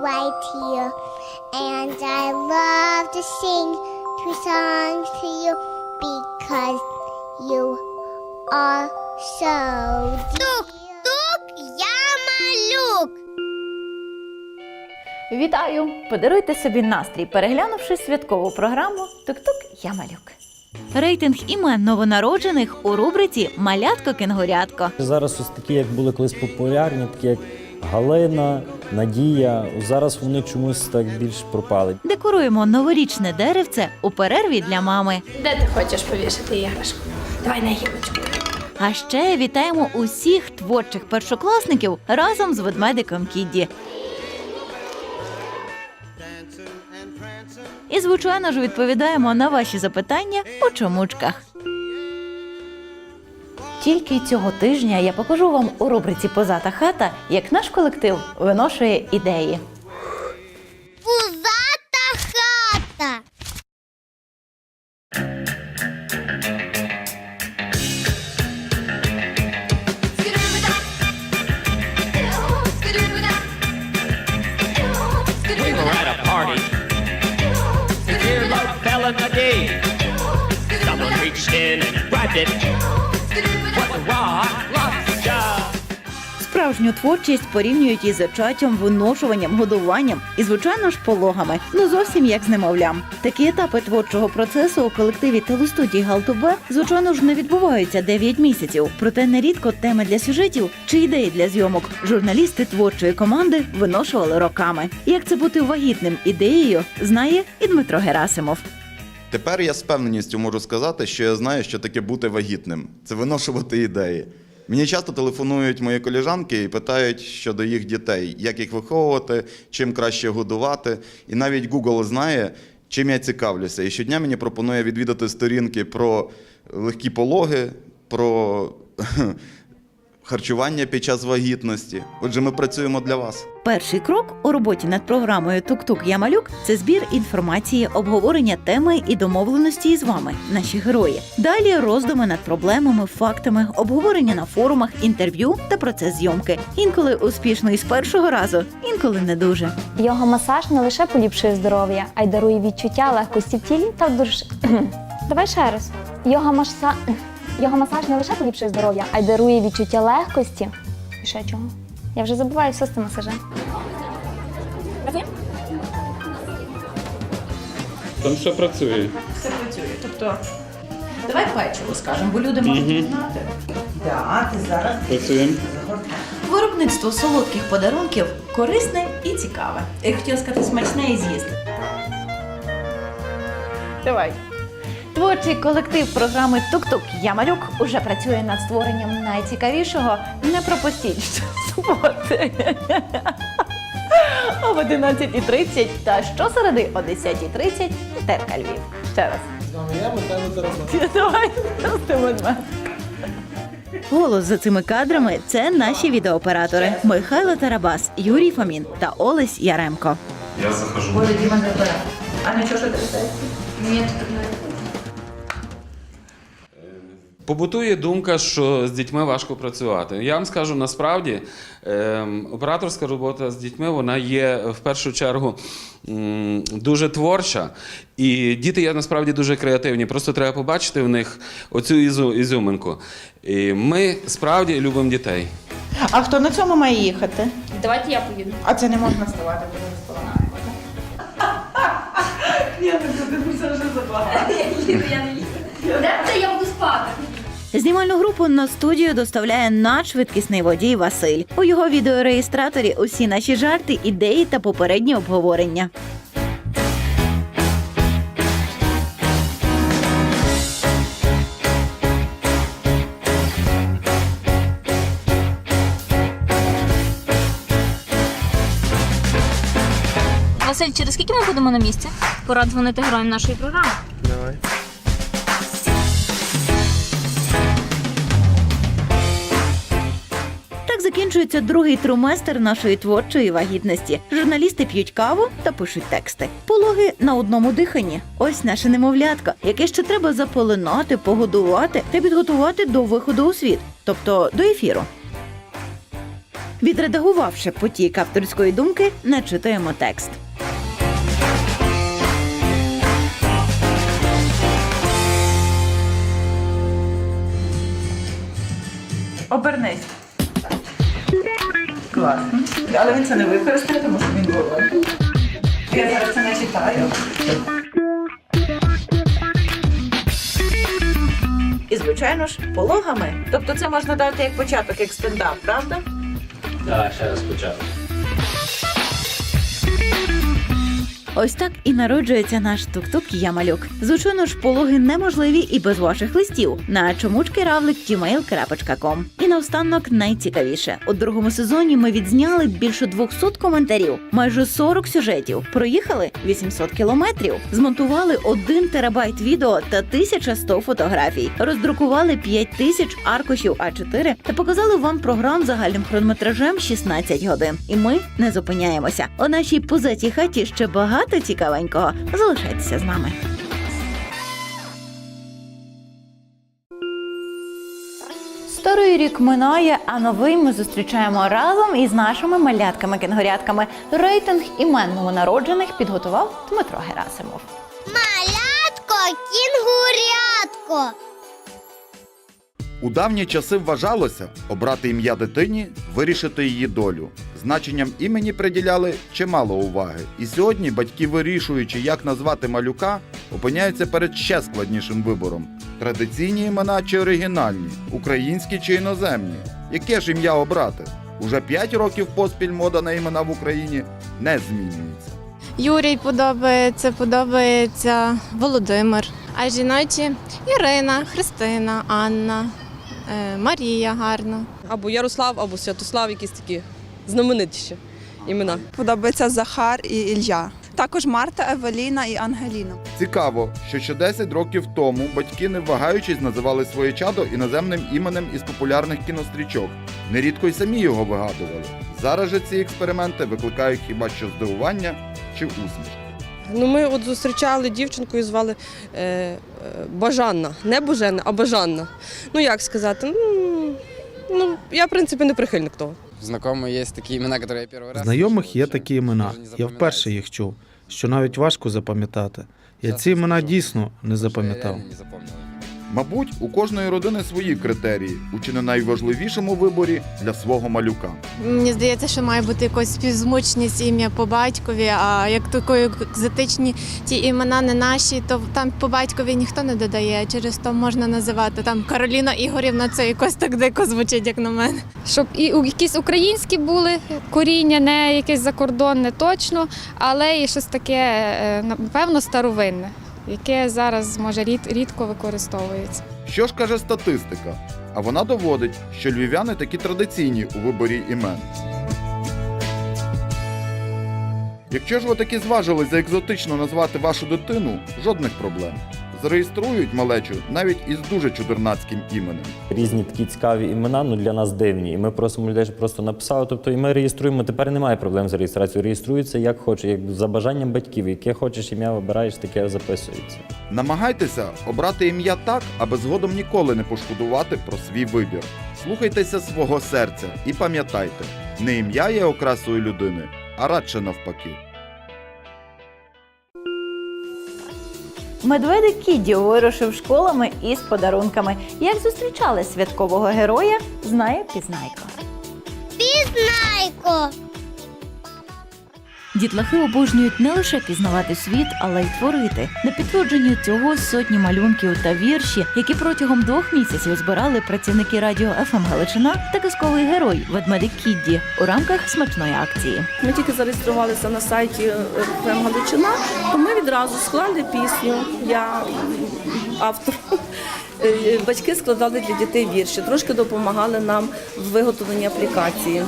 right here. And I love to sing two songs to you because you are so Тук, тук. Вітаю! Подаруйте собі настрій, переглянувши святкову програму Тук-тук я малюк. Рейтинг імен новонароджених у рубриці Малятко кенгурятко. Зараз ось такі, як були колись популярні, такі як Галина, Надія. Зараз вони чомусь так більш пропали. Декоруємо новорічне деревце у перерві для мами. Де ти хочеш повішати іграшку? Давай на гілочку. А ще вітаємо усіх творчих першокласників разом з ведмедиком Кідді. І, звичайно ж, відповідаємо на ваші запитання у чомучках. Тільки цього тижня я покажу вам у рубриці Позата хата, як наш колектив виношує ідеї. Пузата хата. We were at a party. The dear love fell in the deep. Someone reached in and grabbed it. Справжню творчість порівнюють із зачаттям, виношуванням, годуванням і, звичайно ж, пологами. Ну зовсім як з немовлям. Такі етапи творчого процесу у колективі телестудії Галтубе, звичайно ж, не відбуваються 9 місяців. Проте нерідко теми для сюжетів чи ідеї для зйомок журналісти творчої команди виношували роками. Як це бути вагітним ідеєю, знає і Дмитро Герасимов. Тепер я з певненістю можу сказати, що я знаю, що таке бути вагітним. Це виношувати ідеї. Мені часто телефонують мої коліжанки і питають щодо їх дітей, як їх виховувати, чим краще годувати. І навіть Google знає, чим я цікавлюся. І щодня мені пропонує відвідати сторінки про легкі пологи, про харчування під час вагітності. Отже, ми працюємо для вас. Перший крок у роботі над програмою Тук-Тук Я малюк це збір інформації, обговорення теми і домовленості із вами, наші герої. Далі роздуми над проблемами, фактами, обговорення на форумах, інтерв'ю та процес зйомки. Інколи успішно і з першого разу, інколи не дуже. Йога-масаж не лише поліпшує здоров'я, а й дарує відчуття легкості в тілі та в душі. Давай ще раз. Йога-маса... Йога-масаж не лише поліпшує здоров'я, а й дарує відчуття легкості. І ще чого? Я вже забуваю все з цим масажем. Там все працює. Все працює. Тобто, давай печиво скажемо, бо люди можуть знати. Да, ти зараз Працюємо. Виробництво солодких подарунків корисне і цікаве. Я хотіла сказати смачне і з'їсти. Давай. Творчий колектив програми Тук-Тук Я малюк уже працює над створенням найцікавішого. Не пропустіть суботи. Об 11.30 та щосереди о 10.30 Терка Львів. Ще раз. З вами я, Михайло Тарасов. Давай, просто Голос за цими кадрами це наші відеооператори Михайло Тарабас, Юрій Фомін та Олесь Яремко. Я захожу. Боже, Діма не. А на чого ж Ні, тут Побутує думка, що з дітьми важко працювати. Я вам скажу насправді, ем, операторська робота з дітьми вона є в першу чергу дуже творча. І діти є насправді дуже креативні. Просто треба побачити в них оцю ізу, ізюминку. І ми справді любимо дітей. А хто на цьому має їхати? Давайте я поїду. А це не можна ставати по сторонам. Я не їду. Де це я буду спати? Знімальну групу на студію доставляє надшвидкісний водій Василь. У його відеореєстраторі усі наші жарти, ідеї та попередні обговорення. Василь, через скільки ми будемо на місці? Пора дзвонити героям нашої програми. Закінчується другий триместр нашої творчої вагітності. Журналісти п'ють каву та пишуть тексти. Пологи на одному диханні. Ось наше немовлятко, яке ще треба заполинати, погодувати та підготувати до виходу у світ, тобто до ефіру. Відредагувавши потік авторської думки, начитуємо текст. Обернись. Класно. Але він це не використає, тому що він голодний. Я зараз це не читаю. І, звичайно ж, пологами. Тобто це можна дати як початок, як стендап, правда? Так, ще раз початку. Ось так і народжується наш тук-тук я малюк. Звичайно ж, пологи неможливі і без ваших листів на чомучкиравлик.gmail.com. І наостанок найцікавіше. У другому сезоні ми відзняли більше 200 коментарів, майже 40 сюжетів. Проїхали 800 кілометрів, змонтували 1 терабайт відео та 1100 фотографій, роздрукували 5000 аркушів А4 та показали вам програм загальним хронометражем 16 годин. І ми не зупиняємося. У нашій позатій хаті ще багато цікавенького. Залишайтеся з нами. Старий рік минає, а новий ми зустрічаємо разом із нашими малятками-кенгурятками. Рейтинг імен новонароджених підготував Дмитро Герасимов. Малятко, кінгурятко. У давні часи вважалося обрати ім'я дитині, вирішити її долю. Значенням імені приділяли чимало уваги. І сьогодні батьки, вирішуючи, як назвати малюка, опиняються перед ще складнішим вибором: традиційні імена чи оригінальні, українські чи іноземні. Яке ж ім'я обрати? Уже 5 років поспіль мода на імена в Україні не змінюється. Юрій подобається, подобається Володимир. А жіночі Ірина, Христина, Анна, е, Марія гарна. Або Ярослав, або Святослав, якісь такі знаменитіші імена. Подобається Захар і Ілля. Також Марта, Евеліна і Ангеліна. Цікаво, що ще 10 років тому батьки, не вагаючись, називали своє чадо іноземним іменем із популярних кінострічок. Нерідко й самі його вигадували. Зараз же ці експерименти викликають хіба що здивування чи усмішки. Ну, ми от зустрічали дівчинку і звали е, е, Бажанна. Не Божена, а Бажанна. Ну як сказати? Ну, ну я, в принципі, не прихильник того. Знайомих є такі імена. Я вперше їх чув, що навіть важко запам'ятати. Я ці імена дійсно не запам'ятав. Мабуть, у кожної родини свої критерії, у чи не найважливішому виборі для свого малюка. Мені здається, що має бути якось співзвучність ім'я по батькові, а як такої екзотичні ті імена не наші, то там по батькові ніхто не додає. Через то можна називати там Кароліна Ігорівна, це якось так дико звучить, як на мене. Щоб і якісь українські були коріння, не якесь закордонне точно, але і щось таке, е, напевно, старовинне, яке зараз може рід, рідко використовується. Що ж каже статистика? А вона доводить, що львів'яни такі традиційні у виборі імен. Якщо ж ви таки зважились за екзотично назвати вашу дитину, жодних проблем. Зареєструють малечу навіть із дуже чудернацьким іменем. Різні такі цікаві імена, ну для нас дивні. І ми просимо людей, щоб просто написали. Тобто, і ми реєструємо. Тепер немає проблем з реєстрацією. Реєструється як хоче, як за бажанням батьків. Яке хочеш ім'я вибираєш, таке записується. Намагайтеся обрати ім'я так, аби згодом ніколи не пошкодувати про свій вибір. Слухайтеся свого серця і пам'ятайте, не ім'я є окрасою людини, а радше навпаки. Медведик Кідді вирушив школами із подарунками. Як зустрічали святкового героя, знає пізнайко. Пізнайко. Дітлахи обожнюють не лише пізнавати світ, але й творити. На підтвердження цього сотні малюнків та вірші, які протягом двох місяців збирали працівники радіо ФМ Галичина та казковий герой Ведмедик Кідді у рамках смачної акції. Ми тільки зареєструвалися на сайті ФМ Галичина, то ми відразу склали пісню. Я автор. Е, Батьки складали для дітей вірші, трошки допомагали нам в виготовленні аплікації.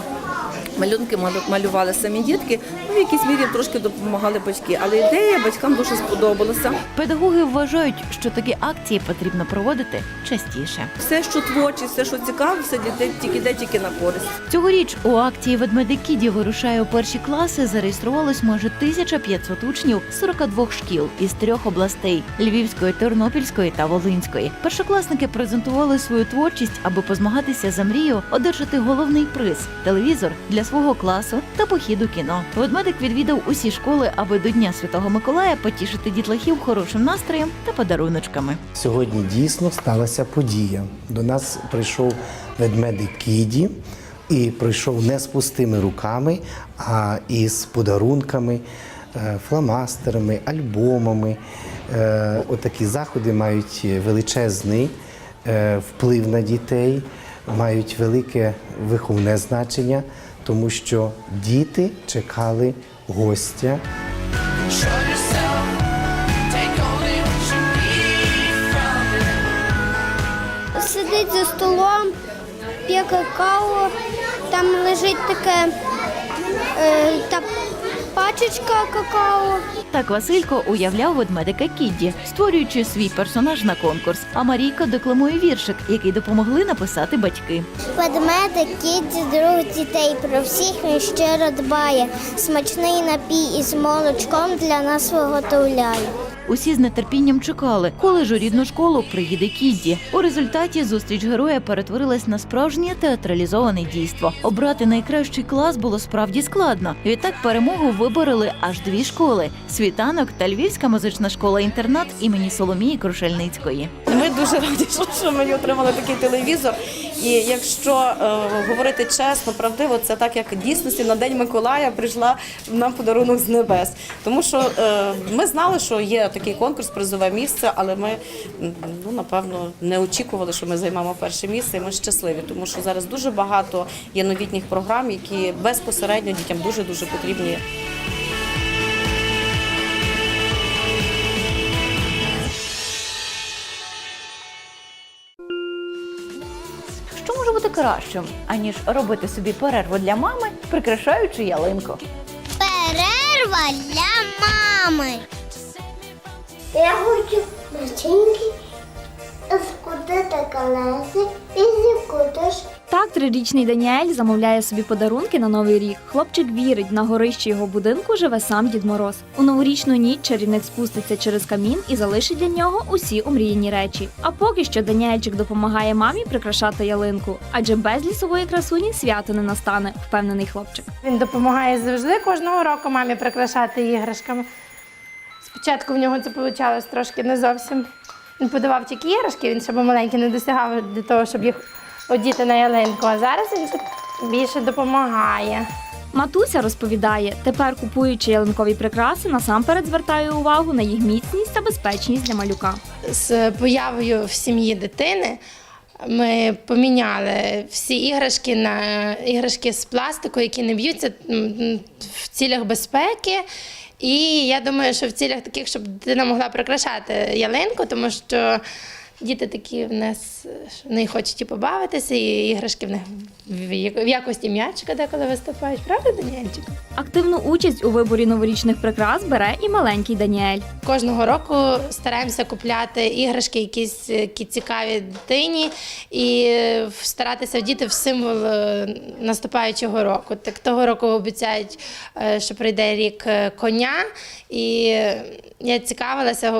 Малюнки малю- малювали самі дітки, ну в якійсь мірі трошки допомагали батьки. Але ідея батькам дуже сподобалася. Педагоги вважають, що такі акції потрібно проводити частіше. Все, що творчість, все, що цікаво, все дітей тільки йде тільки на користь. Цьогоріч у акції «Ведмедик Кіді вирушає у перші класи зареєструвалось майже 1500 учнів з 42 шкіл із трьох областей Львівської, Тернопільської та Волинської. Першокласники презентували свою творчість, аби позмагатися за мрію, одержати головний приз телевізор для свого класу та похід у кіно. Ведмедик відвідав усі школи, аби до Дня Святого Миколая потішити дітлахів хорошим настроєм та подаруночками. Сьогодні дійсно сталася подія. До нас прийшов ведмедик Кіді і прийшов не з пустими руками, а із подарунками, е, фломастерами, альбомами. Е, Отакі заходи мають величезний е, вплив на дітей, мають велике виховне значення, тому що діти чекали гостя. Сидить за столом, п'є какао, там лежить таке е, та пачечка какао. Так Василько уявляв ведмедика Кідді, створюючи свій персонаж на конкурс. А Марійка декламує віршик, який допомогли написати батьки. Ведмедик, Кідді друг дітей, про всіх він щиро дбає. Смачний напій із молочком для нас виготовляє. Усі з нетерпінням чекали, коли ж у рідну школу приїде Кідді. У результаті зустріч героя перетворилась на справжнє театралізоване дійство. Обрати найкращий клас було справді складно. Відтак перемогу вибороли аж дві школи: світанок та Львівська музична школа-інтернат імені Соломії Крушельницької. Дуже раді, що- ми отримали такий телевізор. І якщо е, говорити чесно, правдиво, це так, як дійсності на День Миколая прийшла нам подарунок з небес. Тому що е, ми знали, що є такий конкурс, призове місце, але ми ну, напевно не очікували, що ми займемо перше місце, і ми щасливі, тому що зараз дуже багато є новітніх програм, які безпосередньо дітям дуже дуже потрібні. Що може бути кращим, аніж робити собі перерву для мами, прикрашаючи ялинку? Перерва для мами. Я хочу начинки, скутити колеси і зікутиш. Так, трирічний Даніель замовляє собі подарунки на новий рік. Хлопчик вірить, на горищі його будинку живе сам Дід Мороз. У новорічну ніч чарівник спуститься через камін і залишить для нього усі омріяні речі. А поки що Даніельчик допомагає мамі прикрашати ялинку, адже без лісової красуні свято не настане, впевнений хлопчик. Він допомагає завжди кожного року мамі прикрашати іграшками. Спочатку в нього це вийшло трошки не зовсім. Він подавав тільки іграшки, він ще був маленький, не досягав до того, щоб їх одіти на ялинку. А зараз він тут більше допомагає. Матуся розповідає, тепер купуючи ялинкові прикраси, насамперед звертає увагу на їх міцність та безпечність для малюка. З появою в сім'ї дитини ми поміняли всі іграшки на іграшки з пластику, які не б'ються в цілях безпеки. І я думаю, що в цілях таких, щоб дитина могла прикрашати ялинку, тому що діти такі в нас вони хочуть і побавитися, і іграшки в них в як- в якості м'ячика деколи виступають. Правда, Даніельчик? Активну участь у виборі новорічних прикрас бере і маленький Даніель. Кожного року стараємося купляти іграшки, якісь які цікаві дитині, і старатися вдіти в символ е, наступаючого року. Так того року обіцяють, е, що прийде рік е, коня. І я цікавилася,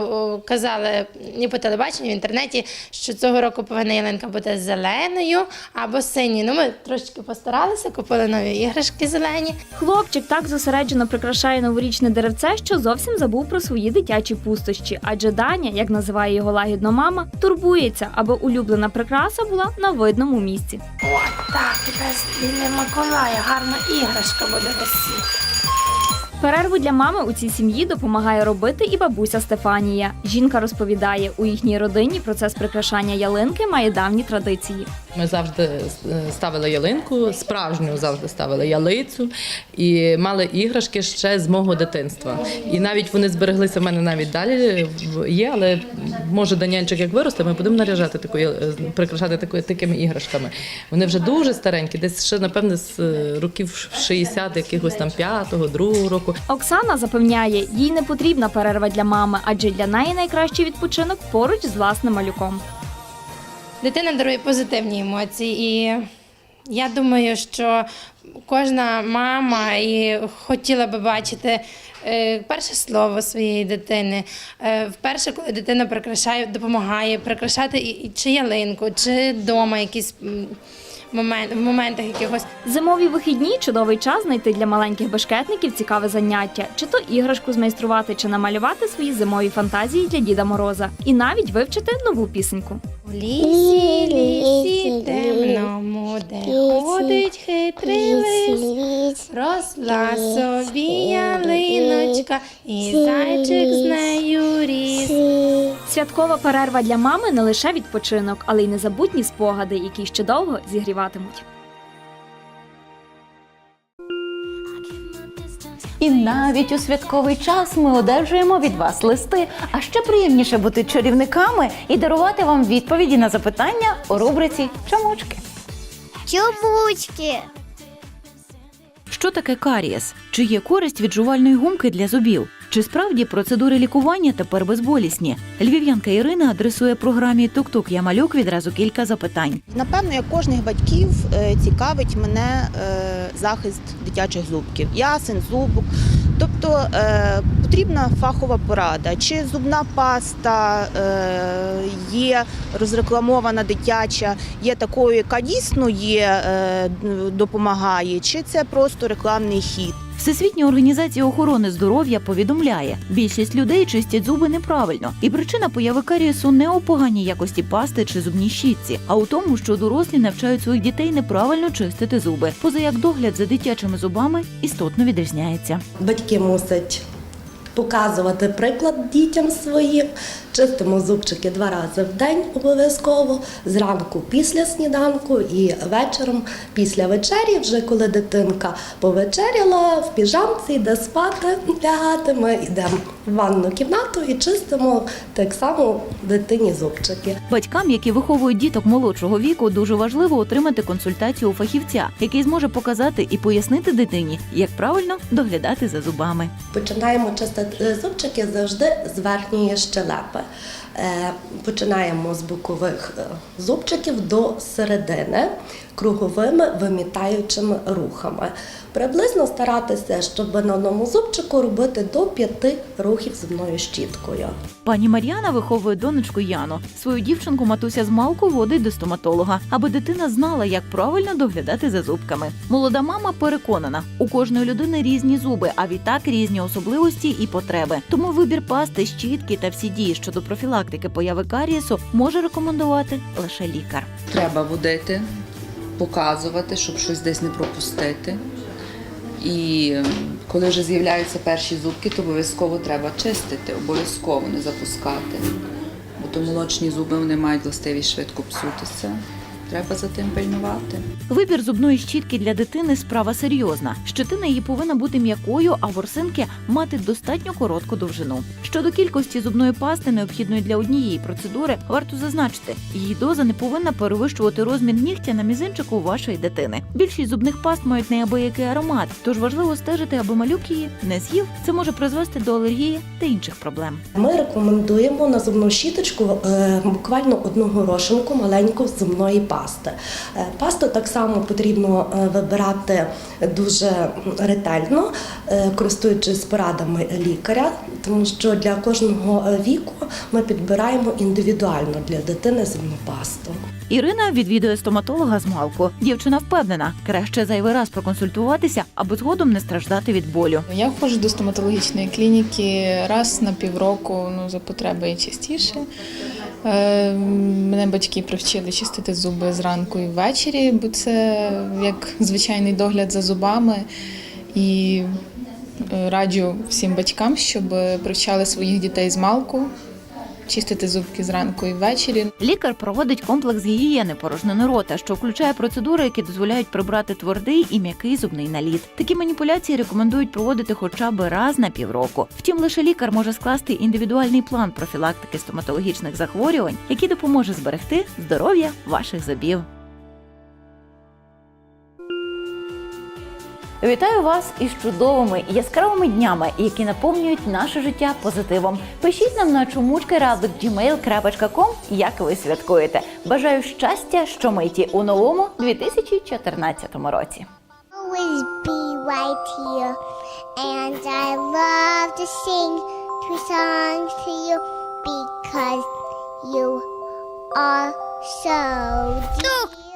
казали і по телебаченню, і в інтернеті, що цього року повинна ялинка бути зеленою або синьою. Ну, ми трошки постаралися, купили нові іграшки зелені. Хлопчик так зосереджено прикрашає новорічне деревце, що зовсім забув про свої дитячі пустощі. Адже Даня, як називає його лагідно мама, турбується, аби улюблена прикраса була на видному місці. От так, якась Миколая, гарна іграшка буде висіти. Перерву для мами у цій сім'ї допомагає робити і бабуся Стефанія. Жінка розповідає, у їхній родині процес прикрашання ялинки має давні традиції. Ми завжди е, ставили ялинку, справжню завжди ставили ялицю і мали іграшки ще з мого дитинства. І навіть вони збереглися в мене навіть далі є, але може Данянчик як виросте, ми будемо наряжати таку е, прикрашати таку, такими іграшками. Вони вже дуже старенькі, десь ще напевне з е, років 60, якихось там 5-го, 2-го року. Оксана запевняє, їй не потрібна перерва для мами, адже для неї найкращий відпочинок поруч з власним малюком. Дитина дарує позитивні емоції, і я думаю, що кожна мама і хотіла би бачити е, перше слово своєї дитини. Е, Вперше, коли дитина прикрашає, допомагає прикрашати чи ялинку, чи вдома якісь момент, в моментах якихось. Зимові вихідні чудовий час знайти для маленьких бешкетників цікаве заняття, чи то іграшку змайструвати, чи намалювати свої зимові фантазії для Діда Мороза, і навіть вивчити нову пісеньку. У лісі, лісі темному, де ходить хитрий лис, росла собі ялиночка, і зайчик з нею ріс. Святкова перерва для мами не лише відпочинок, але й незабутні спогади, які ще довго зігріватимуть. І навіть у святковий час ми одержуємо від вас листи. А ще приємніше бути чарівниками і дарувати вам відповіді на запитання у рубриці Чомучки. Чубучки. Що таке карієс? Чи є користь від жувальної гумки для зубів? Чи справді процедури лікування тепер безболісні? Львів'янка Ірина адресує програмі Тук-тук я малюк відразу кілька запитань. Напевно, як кожних батьків е, цікавить мене е, захист дитячих зубків, ясен, зубок. Тобто е, потрібна фахова порада, чи зубна паста є розрекламована дитяча, є такою, яка дійсно є, допомагає, чи це просто рекламний хід. Всесвітня організація охорони здоров'я повідомляє, більшість людей чистять зуби неправильно, і причина появи карієсу не у поганій якості пасти чи зубній щітці, а у тому, що дорослі навчають своїх дітей неправильно чистити зуби, поза як догляд за дитячими зубами істотно відрізняється. Батьки мусять показувати приклад дітям своїм. Чистимо зубчики два рази в день обов'язково, зранку після сніданку і вечором після вечері, вже коли дитинка повечеряла, в піжамці йде спати, лягати, ми йдемо в ванну кімнату і чистимо так само дитині зубчики. Батькам, які виховують діток молодшого віку, дуже важливо отримати консультацію у фахівця, який зможе показати і пояснити дитині, як правильно доглядати за зубами. Починаємо чистити зубчики завжди з верхньої щелепи. Е, Починаємо з бокових е, зубчиків до середини круговими вимітаючими рухами. Приблизно старатися, щоб на одному зубчику робити до п'яти рухів зубною щіткою. Пані Мар'яна виховує донечку Яну. Свою дівчинку матуся з малку водить до стоматолога, аби дитина знала, як правильно доглядати за зубками. Молода мама переконана, у кожної людини різні зуби, а відтак різні особливості і потреби. Тому вибір пасти, щітки та всі дії щодо профілактики появи карієсу може рекомендувати лише лікар. Треба водити, показувати, щоб щось десь не пропустити. І коли вже з'являються перші зубки, то обов'язково треба чистити, обов'язково не запускати. Бо то молочні зуби вони мають властивість швидко псутися. Треба за тим пильнувати. Вибір зубної щітки для дитини справа серйозна. Щетина її повинна бути м'якою, а ворсинки мати достатньо коротку довжину. Щодо кількості зубної пасти, необхідної для однієї процедури, варто зазначити, її доза не повинна перевищувати розмір нігтя на мізинчику вашої дитини. Більшість зубних паст мають неабиякий аромат, тож важливо стежити, аби малюк її не з'їв. Це може призвести до алергії та інших проблем. Ми рекомендуємо на зубну щіточку е, буквально одну горошинку маленьку зубної пасти. Е, Пасту так само потрібно е, вибирати дуже ретельно, е, користуючись порадами лікаря, тому що для кожного віку ми підбираємо індивідуально для дитини зубну пасту. Ірина відвідує стоматолога з малку. Дівчина впевнена, краще зайвий раз проконсультуватися, аби згодом не страждати від болю. Я ходжу до стоматологічної клініки раз на півроку, ну за потреби і частіше. Е, Мене батьки привчили чистити зуби зранку і ввечері, бо це як звичайний догляд за зубами. І е, раджу всім батькам, щоб привчали своїх дітей з малку чистити зубки зранку і ввечері. Лікар проводить комплекс гігієни порожнини рота, що включає процедури, які дозволяють прибрати твердий і м'який зубний наліт. Такі маніпуляції рекомендують проводити хоча б раз на півроку. Втім, лише лікар може скласти індивідуальний план профілактики стоматологічних захворювань, який допоможе зберегти здоров'я ваших зубів. Вітаю вас із чудовими і яскравими днями, які наповнюють наше життя позитивом. Пишіть нам на чумучка.gmail.com, як ви святкуєте. Бажаю щастя, щомиті у новому 2014 році. Always be right here. And I love to sing two songs to you because you are so dear.